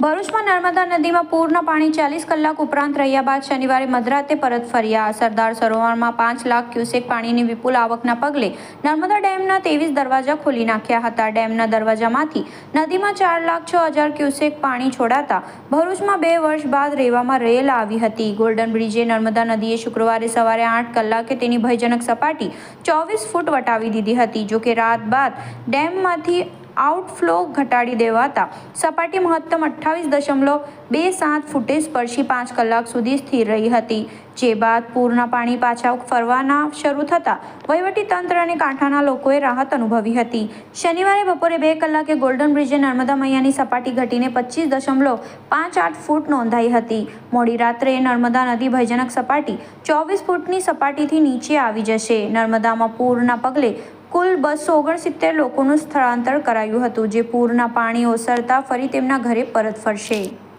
ભરૂચમાં નર્મદા નદીમાં પૂરના પાણી ચાલીસ કલાક ઉપરાંત રહ્યા બાદ શનિવારે મધરાતે પરત ફર્યા. સરદાર સરોવરમાં પાંચ લાખ ક્યુસેક પાણીની વિપુલ આવકના પગલે નર્મદા ડેમના ત્રેવીસ દરવાજા ખોલી નાખ્યા હતા. ડેમના દરવાજામાંથી નદીમાં ચાર લાખ છ હજાર ક્યુસેક પાણી છોડાતા ભરૂચમાં બે વર્ષ બાદ રેવામાં રેલ આવી હતી. ગોલ્ડન બ્રિજે નર્મદા નદીએ શુક્રવારે સવારે આઠ કલાકે તેની ભયજનક સપાટી ચોવીસ ફૂટ વટાવી દીધી હતી, જોકે રાત બાદ ડેમમાંથી આઉટફ્લો ઘટાડી દેવાતા. સપાટી મહત્તમ અઠ્ઠાવીસ દશમલવ બે સાત ફૂટે સ્પર્શી પાંચ કલાક સુધી સ્થિર રહી હતી. જે બાદ પૂરના પાણી પાછા ફરવાના શરૂ થતાં વહીવટીતંત્ર અને કાંઠાના લોકોએ રાહત અનુભવી હતી. શનિવારે બપોરે બે કલાકે ગોલ્ડન બ્રિજે નર્મદા મૈયાની સપાટી ઘટીને પચીસ દશમલવ પાંચ આઠ ફૂટ નોંધાઈ હતી. મોડી રાત્રે નર્મદા નદી ભયજનક સપાટી ચોવીસ ફૂટની સપાટીથી નીચે આવી જશે. નર્મદામાં પૂરના પગલે કુલ બસો ઓગણસિત્તેર લોકોનું સ્થળાંતર કરાયું હતું, જે પૂરના પાણી ઓસરતા ફરી તેમના ઘરે પરત ફરશે.